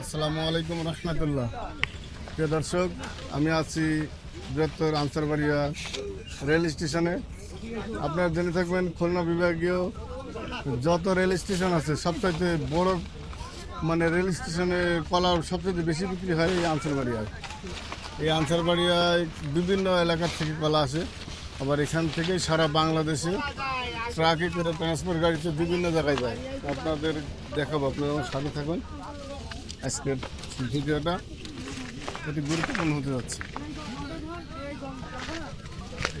আসসালামু আলাইকুম রহমতুল্লাহ। প্রিয় দর্শক আমি আছি বৃহত্তর আনসারবাড়িয়া রেল স্টেশনে। আপনারা জেনে থাকবেন খুলনা বিভাগীয় যত রেল স্টেশন আছে সবচাইতে বড় মানে রেল স্টেশনে কলা সবচেয়ে বেশি বিক্রি হয় এই আনসারবাড়িয়ায়। এই আনসারবাড়িয়ায় বিভিন্ন এলাকার থেকে কলা আসে। আবার এখান থেকে সারা বাংলাদেশে ট্রাকে করে ট্রান্সপোর্ট গাড়িতে বিভিন্ন জায়গায় যায়। আপনাদের দেখাবো, আপনারা আমার সাথে থাকুন। আজকের ভিডিওটা অতি গুরুত্বপূর্ণ হতে যাচ্ছে।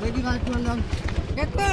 బయటికి రాకుండా ఎక్కువ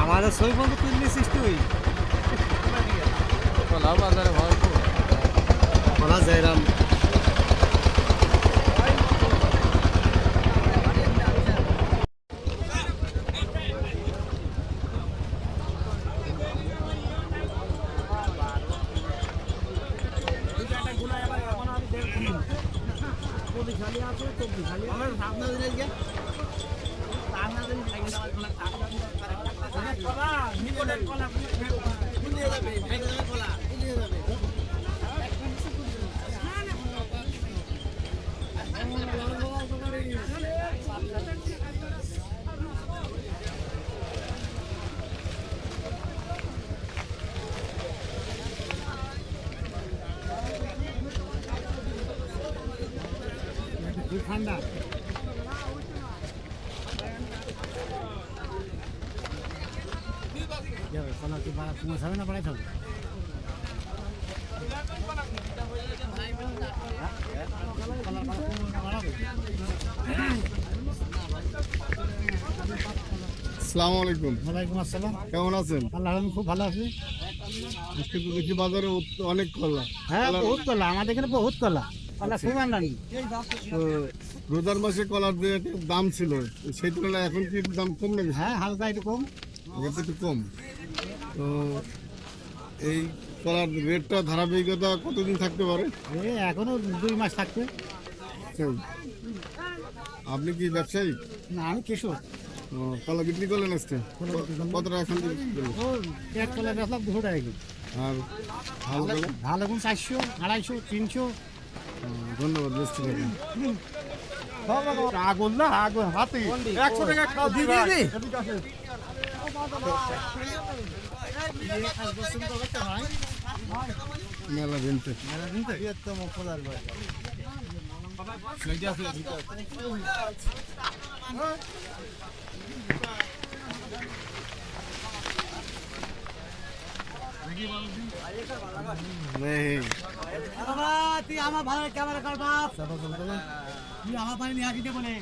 আমাদের সই বন্ধু তুই নিছিস তুই? কলা বাজারে ভালো কলা জয়রাম কলা ঠান্ডা কলা কি বাড়া পৌঁছাবে না বাড়াই থাকবে আসসালামু আলাইকুম। ওয়ালাইকুম আসসালাম। কেমন আছেন? আল্লাহ আমি খুব ভালো আছি। আজকে তো দেখি বাজারে অনেক কলা। হ্যাঁ বহুত কলা। আমাদের এখানে বহুত কলা। রোজার মাসে কলার একটা দাম ছিল সেই তুলনায় এখন কি দাম কম নাকি? হ্যাঁ হালকা একটু কম। একটু কম। তো এই কলার রেটটা ধারাবাহিকতা কতদিন থাকতে পারে? এখনও দুই মাস থাকবে। আপনি কি ব্যবসায়ী? না আমি কিশোর কলা বিক্রি করলেন আজকে? কলা বিক্রি করলাম। কত টাকা এখান এক কলা বেচলাম দুশো টাকা আর ভালো ভালো চারশো আড়াইশো তিনশো। ধন্যবাদ আছে আগুন না আগুন হাতি। একশো টাকা খাও দিদি মেলা দিনতে? নেই তুই আমার ভালো ক্যামেরা কর বাপ তুই আমার পানি নিয়ে আসিতে বলে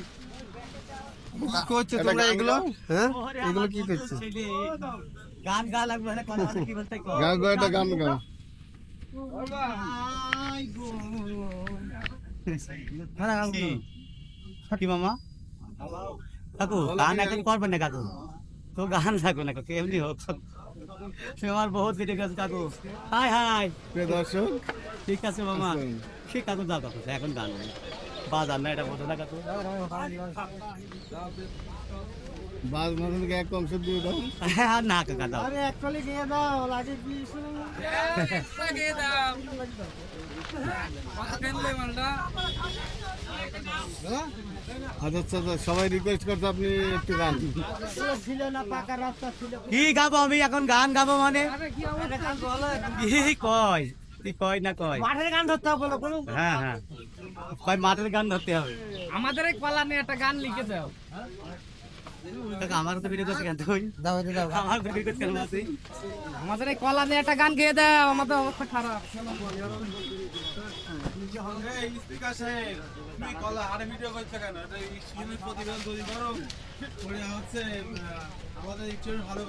করছ তোমরা এগুলো হ্যাঁ এগুলো কি করছ গান গা লাগবে না কথা কি বলতে কর গাও গাও একটা গান গাও কি মামা কাকু গান এখন করবেন না কাকু তো গান থাকবে না কাকু এমনি হোক সে আমার বহুত কেটে গেছে কাকু। Hi hi. দর্শক ঠিক আছে মামা। ঠিক কাকু যাও কাকু এখন গান বাজার না এটা বোঝো না কাকু। বাস মাঝে থেকে এক অংশ দিয়ে দাও। হ্যাঁ না কাকা দাও। আরে একচুয়ালি দিয়ে দাও লাগে কি শুনে আচ্ছা, সবাই রিকোয়েস্ট করছে আপনি একটু গান। ছিল না পাকা রাস্তা ছিল কি গাবো আমি এখন? গান গাবো মানে? কি কয়? কি কয় না কয়? মাঠের গান ধরতে হবে বলো হ্যাঁ হ্যাঁ। কয় মাঠের গান ধরতে হবে। আমাদের কলা নিয়ে একটা গান লিখে দাও। আমার তো ভিডিও করতে কেন তুই? দাও দাও। আমার ভিডিও করতে কেন তুই? আমাদের এই কলা নিয়ে একটা গান গেয়ে দাও আমাদের অবস্থা খারাপ। কলা আরে ভিডিও করছে কেন? এটা তৈরি করো। হচ্ছে আমাদের ভালো